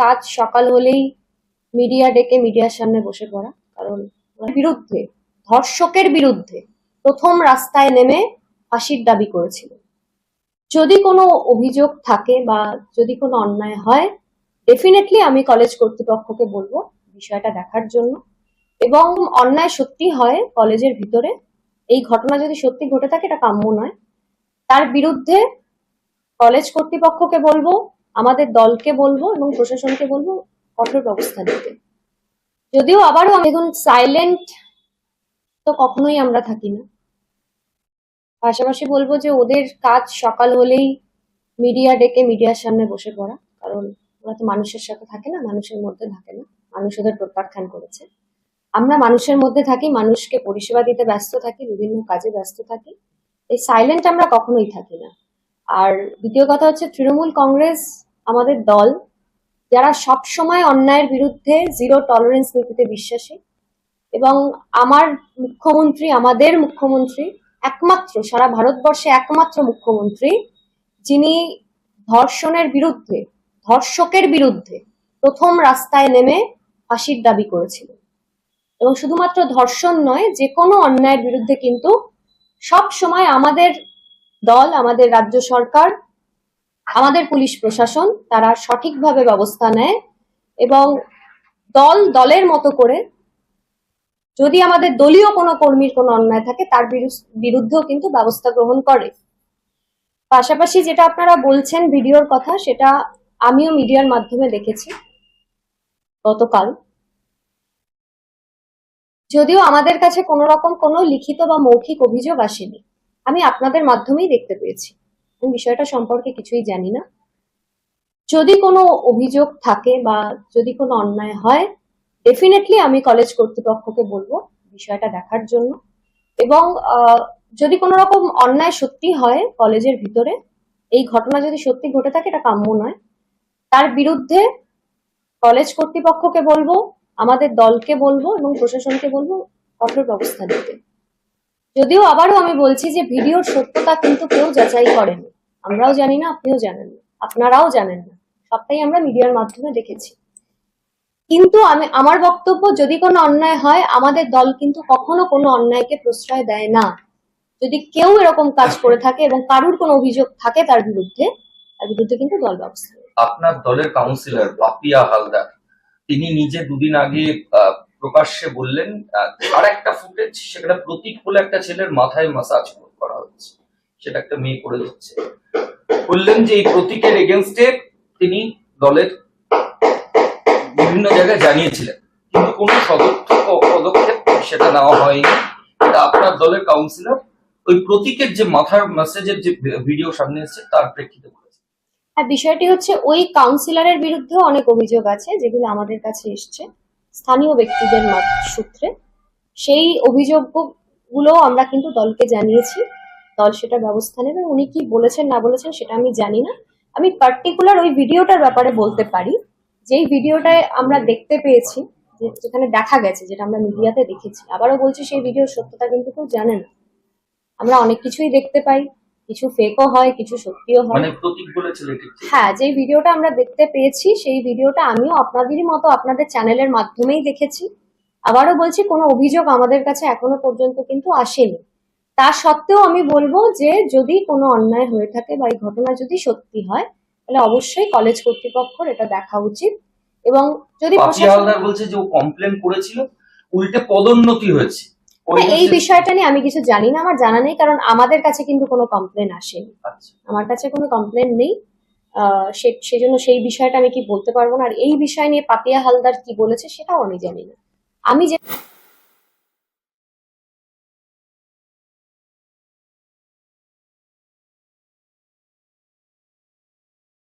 কাজ সকাল হলেই মিডিয়া ডেকে মিডিয়ার সামনে বসে পড়া, কারণ বিরুদ্ধে, ধর্ষকের বিরুদ্ধে প্রথম রাস্তায় নেমে ফাঁসির দাবি করেছিল। যদি কোনো অভিযোগ থাকে বা যদি কোনো অন্যায় হয় ডেফিনেটলি আমি কলেজ কর্তৃপক্ষকে বলব বিষয়টা দেখার জন্য। এবং অন্যায় সত্যি হয় কলেজের ভিতরে, এই ঘটনা যদি সত্যি ঘটে থাকে এটা কাম্য নয়। তার বিরুদ্ধে কলেজ কর্তৃপক্ষকে বলব আমাদের দলকে বলব এবং প্রশাসনকে বলব কঠোর ব্যবস্থা নিতে। যদিও আবারও দেখুন সাইলেন্ট তো কখনোই আমরা থাকি না। পাশাপাশি বলব যে ওদের কাজ সকাল হলেই মিডিয়া ডেকে মিডিয়ার সামনে বসে পড়া, কারণ ওরা তো মানুষের সাথে থাকে না, মানুষের মধ্যে থাকে না। মানুষ ওদের প্রত্যাখ্যান করেছে। আমরা মানুষের মধ্যে থাকি, মানুষকে পরিষেবা দিতে ব্যস্ত থাকি, বিভিন্ন কাজে ব্যস্ত থাকি। এই সাইলেন্ট আমরা কখনোই থাকি না। আর দ্বিতীয় কথা হচ্ছে তৃণমূল কংগ্রেস, আমাদের দল, যারা সব সময় অন্যায়ের বিরুদ্ধে জিরো টলারেন্স নীতিতে বিশ্বাসী এবং আমার মুখ্যমন্ত্রী, আমাদের মুখ্যমন্ত্রী একমাত্র, সারা ভারতবর্ষে একমাত্র মুখ্যমন্ত্রী, যিনি ধর্ষণের বিরুদ্ধে, ধর্ষকের বিরুদ্ধে প্রথম রাস্তায় নেমে ফাঁসির দাবি করেছিল এবং শুধুমাত্র ধর্ষণ নয়, যে কোনো অন্যায়ের বিরুদ্ধে কিন্তু সব সময় আমাদের দল, আমাদের রাজ্য সরকার, আমাদের পুলিশ প্রশাসন, তারা সঠিকভাবে ব্যবস্থা নেয় এবং দল দলের মতো করে যদি আমাদের দলীয় কোনো কর্মীর কোনো অন্যায় থাকে, তার বিরুদ্ধেও কিন্তু ব্যবস্থা গ্রহণ করে। পাশাপাশি যেটা আপনারা বলছেন ভিডিওর কথা, সেটা আমিও মিডিয়ার মাধ্যমে দেখেছি গতকাল। যদিও আমাদের কাছে কোনো রকম কোনো লিখিত বা মৌখিক অভিযোগ আসেনি। আমি আপনাদের মাধ্যমেই দেখতে পেয়েছি। আমি বিষয়টা সম্পর্কে কিছুই জানি না। যদি কোনো অভিযোগ থাকে বা যদি কোনো অন্যায় হয় ডেফিনেটলি আমি কলেজ কর্তৃপক্ষকে বলব বিষয়টা দেখার জন্য। এবং যদি কোনো রকম অন্যায় সত্যি হয় কলেজের ভিতরে, এই ঘটনা যদি সত্যি ঘটে থাকে এটা কাম্য নয়। তার বিরুদ্ধে কলেজ কর্তৃপক্ষকে বলব, আমাদের দলকে বলব এবং প্রশাসনকে বলব কঠোর ব্যবস্থা নিতে। যদিও আবারও আমি বলছি যে ভিডিওর সত্যতা কিন্তু কেউ যাচাই করেনি। আমরাও জানি না, আপনিও জানেন না, আপনারাও জানেন না। সবটাই আমরা মিডিয়ার মাধ্যমে দেখেছি। কিন্তু আমি, আমার বক্তব্য যদি কোনো অন্যায় হয়, আমাদের দল কিন্তু কখনো কোনো অন্যায়কে প্রশ্রয় দেয় না। যদি কেউ এরকম কাজ করে থাকে এবং কারুর কোনো অভিযোগ থাকে তার বিরুদ্ধে তার বিরুদ্ধে কিন্তু দল ব্যবস্থা আপনার দলের কাউন্সিলর বাপিয়া হালদার, তিনি নিজে দুদিন আগে প্রকাশ্যে বললেন আর একটা ফুটেজ সেখানে প্রতীক বলে একটা ছেলের মাথায় মাসাজ করা হচ্ছে। সেটা একটা মেয়ে করে দিচ্ছে। বললেন যে এই প্রতীকের এগেনস্টে তিনি দলের বিভিন্ন জায়গায় জানিয়েছিলেন। কিন্তু কোনো পদক্ষেপ সেটা নেওয়া হয়নি। এটা আপনার দলের কাউন্সিলর ওই প্রতীকের যে মাথার মেসেজের যে ভিডিও সামনে এসেছে, তার প্রেক্ষিতে হ্যাঁ বিষয়টি হচ্ছে, ওই কাউন্সিলরের বিরুদ্ধেও অনেক অভিযোগ আছে যেগুলো আমাদের কাছে এসছে। স্থানীয় ব্যক্তিদের সূত্রে। সেই অভিযোগগুলো আমরা কিন্তু দলকে জানিয়েছি। দল সেটা ব্যবস্থা নেবে। উনি কি বলেছেন, না বলেছেন সেটা আমি জানি না। আমি পার্টিকুলার ওই ভিডিওটার ব্যাপারে বলতে পারি। যেই ভিডিওটায় আমরা দেখতে পেয়েছি যেখানে দেখা গেছে, যেটা আমরা মিডিয়াতে দেখেছি, আবারও বলছি সেই ভিডিওর সত্যতা কিন্তু কেউ জানে না। আমরা অনেক কিছুই দেখতে পাই। কিছু ফেকও হয় কিছু সত্যিও হয়। মানে প্রতীক হ্যাঁ যে ভিডিওটা আমরা দেখতে পেয়েছি সেই ভিডিওটা আমিও আপনাদেরই মতো আপনাদের চ্যানেলের মাধ্যমেই দেখেছি। আবারও বলছি কোনো অভিযোগ আমাদের কাছে এখনও পর্যন্ত কিন্তু আসেনি। তা সত্ত্বেও আমি বলব যে যদি কোনো অন্যায় হয়ে থাকে বা এই ঘটনা যদি সত্যি হয় তাহলে অবশ্যই কলেজ কর্তৃপক্ষর এটা দেখা উচিত। এবং যদি বলছে যে ও কমপ্লেন করেছিল উল্টে পদোন্নতি হয়েছে। হ্যাঁ, এই বিষয়টা নিয়ে আমি কিছু জানি না আমার জানা নেই কারণ আমাদের কাছে কিন্তু কোনো কমপ্লেন আসেনি। আচ্ছা। আমার কাছে কোনো কমপ্লেন নেই। সেজন্য সেই বিষয়টা আমি কি বলতে পারব না? আর এই বিষয় নিয়ে পাপিয়া হালদার কি বলেছে সেটাও আমি জানি না। আমি যে